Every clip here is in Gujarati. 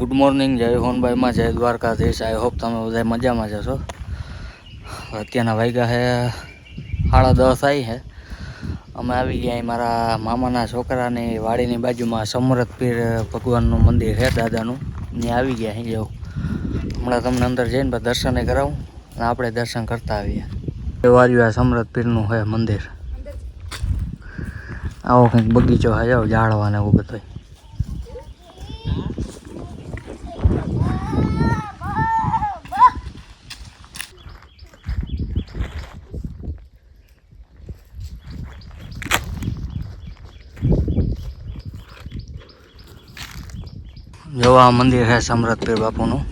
ગુડ મોર્નિંગ જય હોનભાઈમાં જય દ્વારકાધીશ. આઈ હોપ તમે બધા મજામાં જશો અત્યારના વાગ્યા હે, સાડા દસ આવી છે અમે આવી ગયા મારા મામાના છોકરાની વાડીની બાજુમાં સમરથ પીર ભગવાનનું મંદિર છે દાદાનું. ત્યાં આવી ગયા અહીં જેવું હમણાં તમને અંદર જઈને દર્શન કરાવું. અને આપણે દર્શન કરતા આવીએ. વાર્યું આ સમરથ પીરનું છે મંદિર. આવો કંઈક બગીચો હા, જાઓ, જાળવાને એવું બધું જો આ મંદિર છે સમરથ પીર બાપુનું.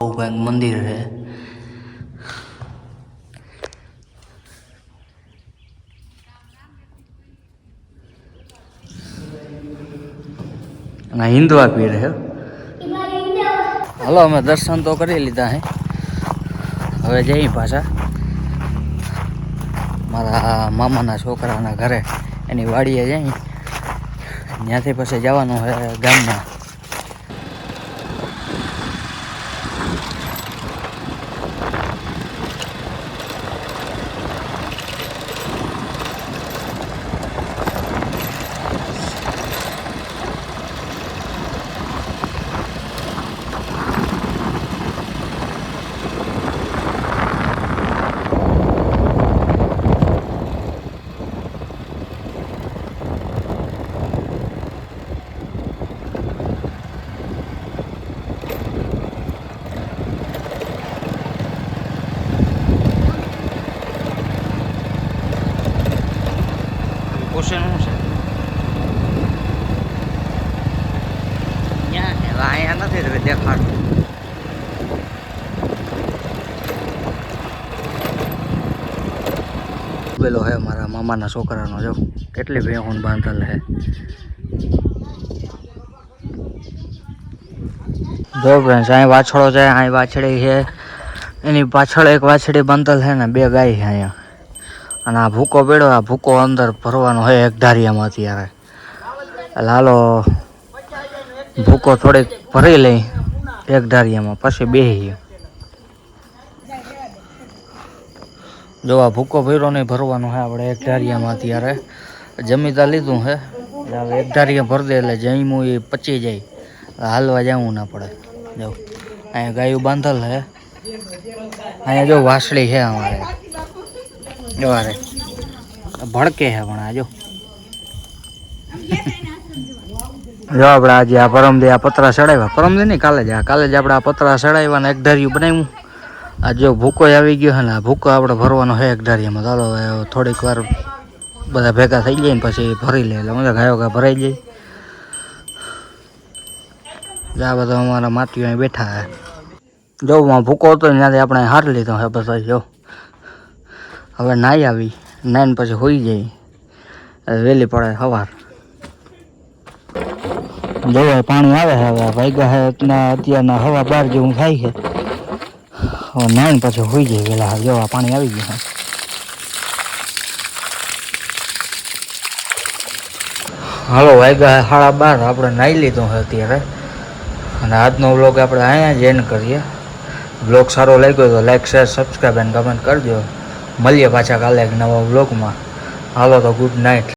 બહુ કંઈક મંદિર છે. અને હિન્દવા પીર છે. હાલો, અમે દર્શન તો કરી લીધા હે. હવે જઈ પાછા. મારા મામાના છોકરાના ઘરે. એની વાડીએ જઈ. ત્યાંથી પછી જવાનું છે ગામમાં. છે? ત્યાં છે અહીંયા નથી દેખાડતું પેલો હે મારા મામાના છોકરાનો, જો. કેટલી ભેહું બાંધેલ હે. જો ફ્રેન્ડ્સ અહીં વાછડો છે, અહીં વાછડી છે. એની પાછળ એક વાછડી બાંધેલ છે ને, બે ગાય છે અહીંયા. અને આ ભૂકો પડ્યો, આ ભૂકો અંદર ભરવાનો હોય એક ધારિયામાં અત્યારે. હાલો, ભૂકો થોડીક ભરી લઈ, એક ધારિયામાં, પછી બેસી જો આ ભૂકો ભર્યો નહીં ભરવાનો છે આપણે એક ધારિયામાં અત્યારે. જમીતા લીધું એટલે હવે એક ધારિયા ભરી દે, એટલે જમીમું એ પચી જાય. હાલવા જવું ના પડે. જો, અહીંયા ગાયું બાંધલ છે અહીંયા જો વાસળી છે અમારે. જવારે ભડકે છે પણ આ જો. જો આપણે આજે આ પરમદે આ પતરા ચડાવ્યા. પરમદે નહીં કાલે જ આ. કાલે જ આપણે આ પતરા ચડાવ્યા ને એક ધાર્યું બનાવ્યું. આ જો ભૂકો આવી ગયો છે ને આ ભૂકો આપણે ભરવાનો છે એક ધાર્યામાં ચાલો થોડીક વાર બધા ભેગા થઈ જાય ને પછી ભરી લે. એટલે મજા ગાયો ગા ભરાઈ જાય. જો આ બધા અમારા માટીઓ બેઠા હે. જો ભૂકો હતો ત્યાંથી આપણે હાર લીધો હે બધા જો. હવે નાહી આવી, નાઈને પછી હોઈ જાય. વહેલી પડે સવાર. જવા પાણી આવે હવે વાગ્યા હે અત્યારના હવા બાર જેવું થાય છે. હવે નાઈને પછી હોઈ જાય વહેલા જવા પાણી આવી ગયું હાલો, વાગ્યા છે સાડા બાર, આપણે નાહી લીધું છે અત્યારે. અને આજનો વ્લોગ આપણે અહીંયા જ એન્ડ કરીએ. બ્લોગ સારો લાગ્યો તો લાઈક, શેર સબસ્ક્રાઈબ અને કમેન્ટ કરજો. મળીએ પાછા કાલે એક નવા બ્લોગમાં હાલો તો ગુડ નાઇટ